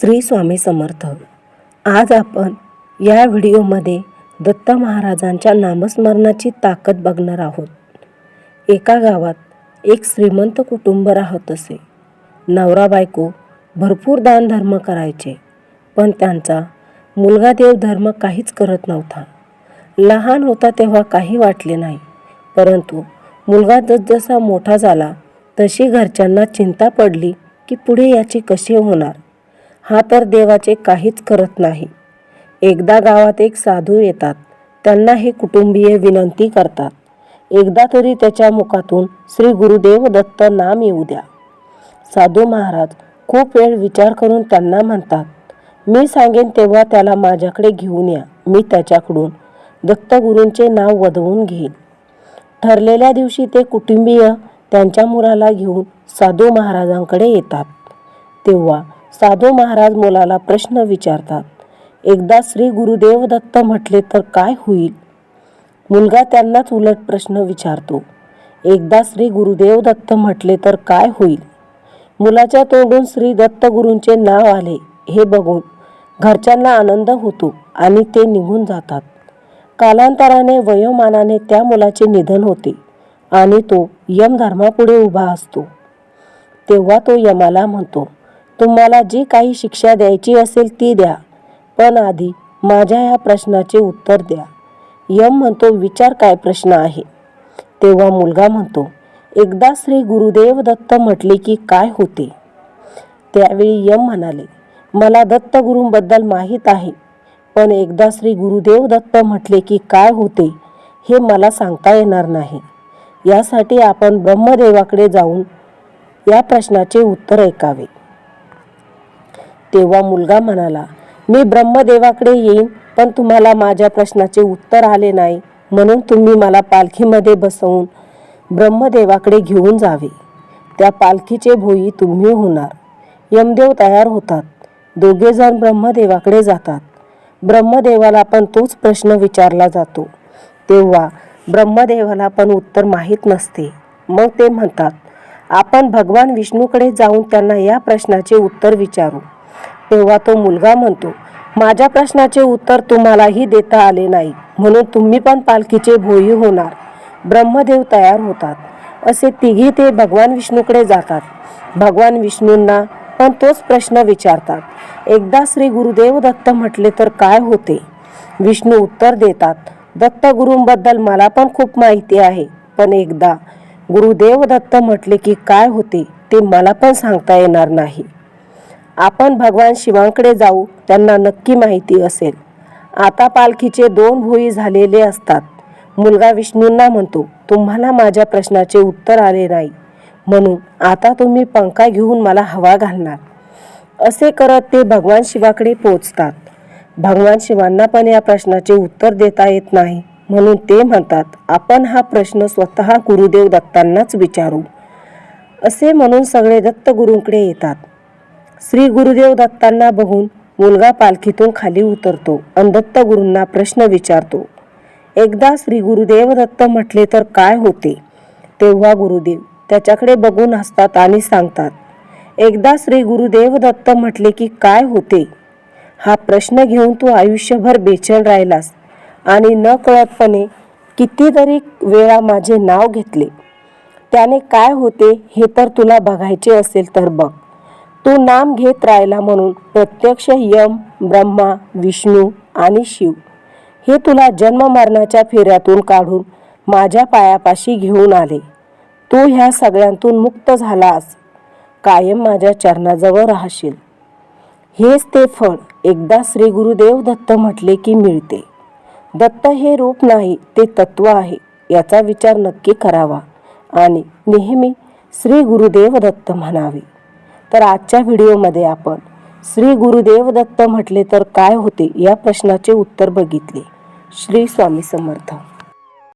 श्री स्वामी समर्थ. आज आपण या व्हिडिओमध्ये दत्त महाराजांच्या नामस्मरणाची ताकद बघणार आहोत. एका गावात एक श्रीमंत कुटुंब राहत असे. नवरा बायको भरपूर दानधर्म करायचे पण त्यांचा मुलगा देवधर्म काहीच करत नव्हता. लहान होता तेव्हा काही वाटले नाही परंतु मुलगा जसजसा मोठा झाला तशी घरच्यांना चिंता पडली की पुढे याची कशी होणार? हा तर देवाचे काहीच करत नाही. एकदा गावात एक साधू येतात. त्यांना हे कुटुंबीय विनंती करतात. एकदा तरी त्याच्या मुखातून श्री गुरुदेव दत्त नाम येऊ द्या. साधू महाराज खूप वेळ विचार करून त्यांना म्हणतात मी सांगेन तेव्हा त्याला माझ्याकडे घेऊन या. मी त्याच्याकडून दत्तगुरूंचे नाव वधवून घेईन. ठरलेल्या दिवशी ते कुटुंबीय त्यांच्या मुलाला घेऊन साधू महाराजांकडे येतात. तेव्हा साधू महाराज मुलाला प्रश्न विचारतात एकदा श्री गुरुदेव दत्त म्हटले तर काय होईल? मुलगा त्यांनाच उलट प्रश्न विचारतो एकदा श्री गुरुदेव दत्त म्हटले तर काय होईल? मुलाच्या तोंडून श्री दत्त गुरूंचे नाव आले. हे बघून घरच्यांना आनंद होतो आणि ते निघून जातात. कालांतराने वयोमानाने त्या मुलाचे निधन होते आणि तो यम धर्मापुढे उभा असतो. तेव्हा तो यमाला म्हणतो तुम्हाला जी काही शिक्षा द्यायची असेल ती द्या. पण आधी माझ्या या प्रश्नाचे उत्तर द्या. यम म्हणतो विचार काय प्रश्न आहे? तेव्हा मुलगा म्हणतो एकदा श्री गुरुदेव दत्त म्हटले की काय होते? त्यावेळी यम म्हणाले मला दत्तगुरूंबद्दल माहीत आहे पण एकदा श्री गुरुदेव दत्त म्हटले की काय होते हे मला सांगता येणार नाही. यासाठी आपण ब्रह्मदेवाकडे जाऊन या प्रश्नाचे उत्तर ऐकावे. तेव्हा मुलगा म्हणाला मी ब्रह्मदेवाकडे येईन पण तुम्हाला माझ्या प्रश्नाचे उत्तर आले नाही म्हणून तुम्ही मला पालखीमध्ये बसवून ब्रह्मदेवाकडे घेऊन जावे. त्या पालखीचे भोई तुम्ही होणार. यमदेव तयार होतात. दोघेजण ब्रह्मदेवाकडे जातात. ब्रह्मदेवाला पण तोच प्रश्न विचारला जातो. तेव्हा ब्रह्मदेवाला पण उत्तर माहीत नसते. मग ते म्हणतात आपण भगवान विष्णूकडे जाऊन त्यांना या प्रश्नाचे उत्तर विचारू. तेव्हा तो मुलगा म्हणतो माझ्या प्रश्नाचे उत्तर तुम्हालाही देता आले नाही म्हणून तुम्ही पण पालखीचे भोई होणार. ब्रह्मदेव तयार होतात. असे तिघी ते भगवान विष्णूकडे जातात. भगवान विष्णूंना पण तोच प्रश्न विचारतात. एकदा श्री गुरुदेव दत्त म्हटले तर काय होते? विष्णू उत्तर देतात दत्त गुरूंबद्दल मला पण खूप माहिती आहे पण एकदा गुरुदेव दत्त म्हटले की काय होते ते मला पण सांगता येणार नाही. आपण भगवान शिवांकडे जाऊ त्यांना नक्की माहिती असेल. आता पालखीचे दोन भोई झालेले असतात. मुलगा विष्णूंना म्हणतो तुम्हाला माझ्या प्रश्नाचे उत्तर आले नाही. म्हणून आता तुम्ही पंखा घेऊन मला हवा घालणार. असे करत ते भगवान शिवाकडे पोचतात. भगवान शिवांना पण या प्रश्नाचे उत्तर देता येत नाही. म्हणून ते म्हणतात आपण हा प्रश्न स्वतः गुरुदेव दत्तांनाच विचारू. असे म्हणून सगळे दत्तगुरूंकडे येतात. श्री गुरुदेव दत्तांना बघून मुलगा पालखीतून खाली उतरतो. आणि दत्तगुरूंना प्रश्न विचारतो एकदा श्री गुरुदेव दत्त म्हटले तर काय होते? तेव्हा गुरुदेव त्याच्याकडे बघून हसतात आणि सांगतात एकदा श्री गुरुदेव दत्त म्हटले की काय होते? हा प्रश्न घेऊन तू आयुष्यभर बेचैन राहिलास आणि न कळतपणे कितीतरी वेळा माझे नाव घेतले. त्याने काय होते हे तर तुला बघायचे असेल तर बघ. तू नाम घेत राहिला म्हणून प्रत्यक्ष यम ब्रह्मा विष्णू आणि शिव. हे तुला जन्म मरणाच्या फेऱ्यातून काढून माझ्या पायापाशी घेऊन आले. तू ह्या सगळ्यांतून मुक्त झालास. कायम माझ्या चरणाजवळ राहशील. हेच ते फळ. एकदा श्री गुरुदेव दत्त म्हटले की मिळते. दत्त हे रूप नाही ते तत्व आहे. याचा विचार नक्की करावा. आणि नेहमी श्री गुरुदेव दत्त म्हणावे. तर आजच्या व्हिडिओमध्ये आपण श्री गुरुदेव दत्त म्हटले तर काय होते या प्रश्नाचे उत्तर बघितले. श्री स्वामी समर्थ.